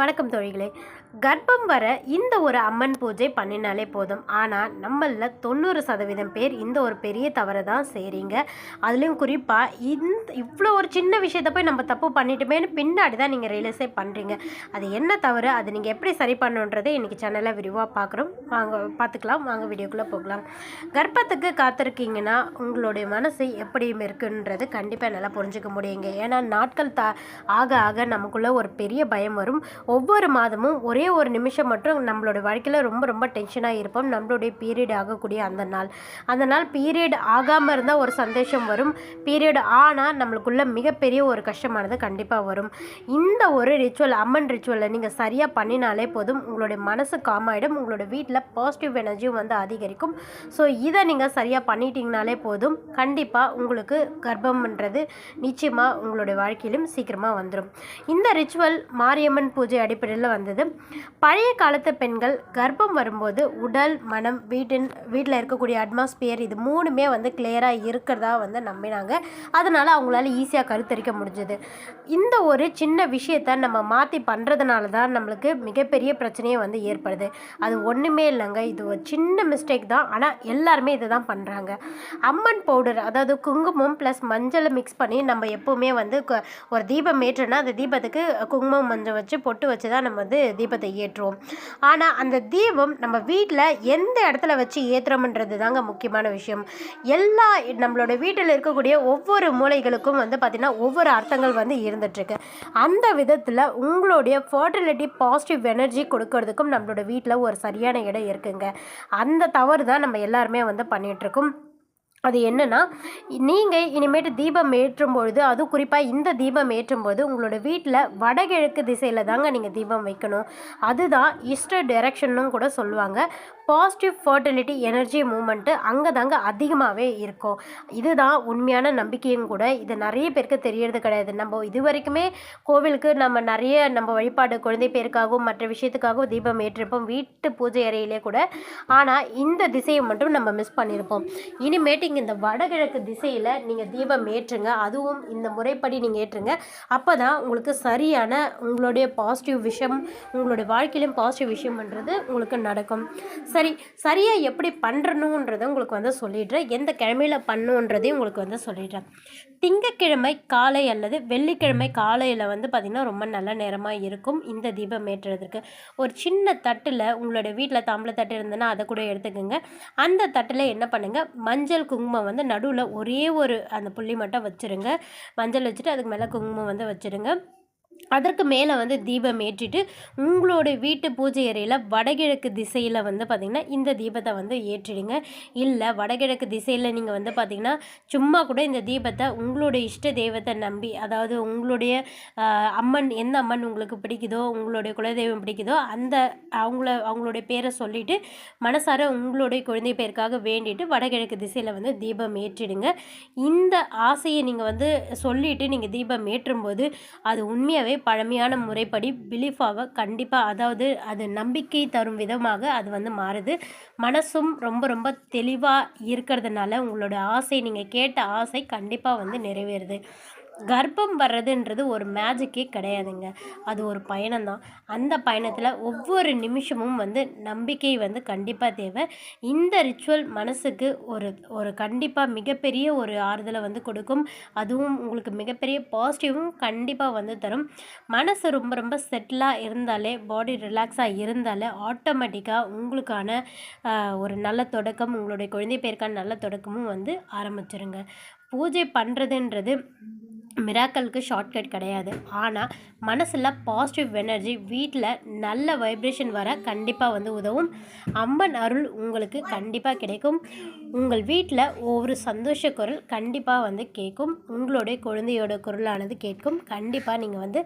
வணக்கம் தோழிகளே. கர்ப்பம் வர இந்த ஒரு அம்மன் பூஜை பண்ணினாலே போதும். ஆனால் நம்மளில் தொண்ணூறு சதவீதம் பேர் இந்த ஒரு பெரிய தவறை தான் செய்கிறீங்க அதுலேயும் குறிப்பாக இந்த இவ்வளோ ஒரு சின்ன விஷயத்தை போய் நம்ம தப்பு பண்ணிட்டுமேனு பின்னாடி தான் நீங்கள் ரியலைஸே பண்ணுறீங்க அது என்ன தவறு? அதை நீங்கள் எப்படி சரி பண்ணுன்றதை இன்றைக்கி சேனலில் விரிவாக பார்க்குறோம் வாங்க பார்த்துக்கலாம் வாங்க வீடியோக்குள்ளே போகலாம். கர்ப்பத்துக்கு காத்திருக்கீங்கன்னா உங்களுடைய மனசு எப்படியும் இருக்குன்றது கண்டிப்பாக நல்லா புரிஞ்சுக்க முடியுங்க. ஏன்னா நாட்கள் த ஆக ஆக நமக்குள்ளே ஒரு பெரிய பயம் வரும். ஒவ்வொரு மாதமும் ஒரே ஒரு நிமிஷம் மட்டும் நம்மளோட வாழ்க்கையில் ரொம்ப ரொம்ப டென்ஷனாக இருப்போம். நம்மளுடைய பீரியட் ஆகக்கூடிய அந்த நாள். அந்த நாள் பீரியட் ஆகாமல் இருந்தால் ஒரு சந்தோஷம் வரும். பீரியட் ஆனால் நம்மளுக்குள்ள மிகப்பெரிய ஒரு கஷ்டமானது கண்டிப்பாக வரும். இந்த ஒரு ரிச்சுவல் அம்மன் ரிச்சுவலை நீங்கள் சரியாக பண்ணினாலே போதும். உங்களுடைய மனசு காமாயிடும் உங்களோட வீட்டில் பாசிட்டிவ் எனர்ஜியும் வந்து அதிகரிக்கும். ஸோ இதை நீங்கள் சரியாக பண்ணிட்டீங்கனாலே போதும். கண்டிப்பாக உங்களுக்கு கர்ப்பம்ன்றது நிச்சயமாக உங்களுடைய வாழ்க்கையிலும் சீக்கிரமாக வந்துடும் இந்த ரிச்சுவல் மாரியம்மன் பூஜை அடிப்படையில் வந்தது. பழைய காலத்து பெண்கள் கர்ப்பம் வரும்போது உடல் மனம் வீட்டின் வீட்டில் இருக்கக்கூடிய அட்மாஸ்பியர் இது மூணுமே வந்து கிளியராக இருக்கிறதா வந்து நம்பினாங்க. அதனால் அவங்களால ஈஸியாக கருத்தரிக்க முடிஞ்சது. இந்த ஒரு சின்ன விஷயத்தை நம்ம மாற்றி பண்ணுறதுனால தான் நம்மளுக்கு மிகப்பெரிய பிரச்சனையே வந்து ஏற்படுது. அது ஒன்றுமே இல்லைங்க. இது ஒரு சின்ன மிஸ்டேக் தான். ஆனால் எல்லாருமே இதை தான் பண்ணுறாங்க அம்மன் பவுடர் அதாவது குங்குமம் ப்ளஸ் மஞ்சளை மிக்ஸ் பண்ணி நம்ம எப்போவுமே வந்து ஒரு தீபம் ஏற்றுனா அந்த தீபத்துக்கு குங்குமம் மஞ்சள் வச்சு பொட்டு வச்சு தான் நம்ம வந்து தீபத்தை ஏற்றுவோம். ஆனால் அந்த தீபம் நம்ம வீட்டில் எந்த இடத்துல வச்சு ஏற்றுறோம்ன்றது தாங்க முக்கியமான விஷயம். எல்லா நம்மளோட வீட்டில் இருக்கக்கூடிய ஒவ்வொரு மூலைகளுக்கும் வந்து பார்த்திங்கன்னா ஒவ்வொரு அர்த்தங்கள் வந்து இருந்துகிட்ருக்கு அந்த விதத்தில் உங்களுடைய ஃபர்டிலிட்டி பாசிட்டிவ் எனர்ஜி கொடுக்கறதுக்கும் நம்மளோட வீட்டில் ஒரு சரியான இடம் இருக்குங்க. அந்த தவறு தான் நம்ம எல்லாருமே வந்து பண்ணிகிட்ருக்கோம் அது என்னென்னா நீங்கள் இனிமேட்டு தீபம் ஏற்றும் பொழுது அதுவும் குறிப்பாக இந்த தீபம் ஏற்றும் போது உங்களோட வீட்டில் வடகிழக்கு திசையில் தாங்க நீங்கள் தீபம் வைக்கணும். அதுதான் இஷ்ட டைரக்ஷன்னும் கூட சொல்லுவாங்க. பாசிட்டிவ் ஃபர்டிலிட்டி எனர்ஜி மூமெண்ட்டு அங்கே தாங்க அதிகமாகவே இருக்கும். இதுதான் உண்மையான நம்பிக்கையும் கூட இது நிறைய பேருக்கு தெரியறது கிடையாது. நம்ம இது வரைக்குமே கோவிலுக்கு நம்ம நிறைய நம்ம வழிபாடு குழந்தை பேருக்காகவும் மற்ற விஷயத்துக்காகவும் தீபம் ஏற்றிருப்போம். வீட்டு பூஜை அறையிலே கூட. ஆனால் இந்த திசையை மட்டும் நம்ம மிஸ் பண்ணியிருப்போம் இனிமேட்டு இந்த வடகிழக்கு திசையில் நீங்கள் தீபம் ஏற்றுங்க. அதுவும் இந்த முறைப்படி நீங்கள் ஏற்றுங்க. அப்போ தான் உங்களுக்கு சரியான உங்களுடைய பாசிட்டிவ் விஷயம் உங்களுடைய வாழ்க்கையிலும் பாசிட்டிவ் விஷயம்ன்றது உங்களுக்கு நடக்கும். சரி சரி சரியாக எப்படி பண்ணுறணுன்றதை உங்களுக்கு வந்து சொல்லிடுறேன். எந்த கிழமையில் பண்ணுன்றதையும் உங்களுக்கு வந்து சொல்லிடுறேன். திங்கக்கிழமை காலை அல்லது வெள்ளிக்கிழமை காலையில் வந்து பார்த்திங்கன்னா ரொம்ப நல்ல நேரமாக இருக்கும். இந்த தீபம் ஏற்றுறதுக்கு. ஒரு சின்ன தட்டில் உங்களோட வீட்டில் தாம்பளை தட்டு இருந்ததுன்னா அதை கூட எடுத்துக்கோங்க. அந்த தட்டில் என்ன பண்ணுங்கள் மஞ்சள் குங்குமம் வந்து நடுவில் ஒரே ஒரு அந்த புள்ளி மட்டும் வச்சுருங்க. மஞ்சள் வச்சுட்டு அதுக்கு மேலே குங்குமம் வந்து வச்சுருங்க. அதற்கு மேலே வந்து தீபம் ஏற்றிட்டு உங்களோட வீட்டு பூஜை அறையில் வடகிழக்கு திசையில் வந்து பார்த்திங்கன்னா இந்த தீபத்தை வந்து ஏற்றிடுங்க. இல்லை வடகிழக்கு திசையில் நீங்கள் வந்து பார்த்திங்கன்னா சும்மா கூட இந்த தீபத்தை உங்களுடைய இஷ்ட தெய்வத்தை நம்பி அதாவது உங்களுடைய அம்மன் எந்த அம்மன் உங்களுக்கு பிடிக்குதோ உங்களுடைய குலதெய்வம் பிடிக்குதோ அந்த அவங்கள அவங்களுடைய பேரை சொல்லிவிட்டு மனசார உங்களுடைய குழந்தை பேருக்காக வேண்டிட்டு வடகிழக்கு திசையில் வந்து தீபம் ஏற்றிடுங்க. இந்த ஆசையை நீங்கள் வந்து சொல்லிவிட்டு நீங்கள் தீபம் ஏற்றும்போது அது உண்மையாகவே பழமையான முறைப்படி பிலீஃபாக கண்டிப்பாக அதாவது அது நம்பிக்கை தரும் விதமாக அது வந்து மாறுது. மனசும் ரொம்ப ரொம்ப தெளிவாக இருக்கிறதுனால உங்களோட ஆசை நீங்கள் கேட்ட ஆசை கண்டிப்பாக வந்து நிறைவேறுது. கர்ப்பம் வர்றதுன்றது ஒரு மேஜிக்கே கிடையாதுங்க. அது ஒரு பயணம்தான். அந்த பயணத்தில் ஒவ்வொரு நிமிஷமும் வந்து நம்பிக்கை வந்து கண்டிப்பாக தேவை. இந்த ரிச்சுவல் மனசுக்கு ஒரு ஒரு கண்டிப்பாக மிகப்பெரிய ஒரு ஆறுதலை வந்து கொடுக்கும். அதுவும் உங்களுக்கு மிகப்பெரிய பாசிட்டிவும் கண்டிப்பாக வந்து தரும். மனசு ரொம்ப ரொம்ப செட்டிலாக இருந்தாலே பாடி ரிலாக்ஸாக இருந்தாலே ஆட்டோமேட்டிக்காக உங்களுக்கான ஒரு நல்ல தொடக்கம் உங்களுடைய குழந்தை பேருக்கான நல்ல தொடக்கமும் வந்து ஆரம்பிச்சிருங்க. பூஜை பண்ணுறதுன்றது மிராக்கலுக்கு ஷார்ட்கட் கிடையாது. ஆனால் மனசில் பாசிட்டிவ் எனர்ஜி வீட்டில் நல்ல வைப்ரேஷன் வர கண்டிப்பாக வந்து உதவும். அம்மன் அருள் உங்களுக்கு கண்டிப்பாக கிடைக்கும். உங்கள் வீட்டில் ஒவ்வொரு சந்தோஷ குரல் கண்டிப்பாக வந்து கேட்கும். உங்களுடைய குழந்தையோட குரலானது கேட்கும். கண்டிப்பாக நீங்கள் வந்து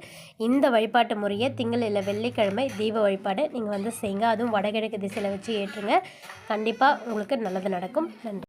இந்த வழிபாட்டு முறையை திங்கள் இல்லை வெள்ளிக்கிழமை தீப வழிபாடு நீங்கள் வந்து செய்யுங்க. அதுவும் வடகிழக்கு திசையில் வச்சு ஏற்றுங்க. கண்டிப்பாக உங்களுக்கு நல்லது நடக்கும். நன்றி.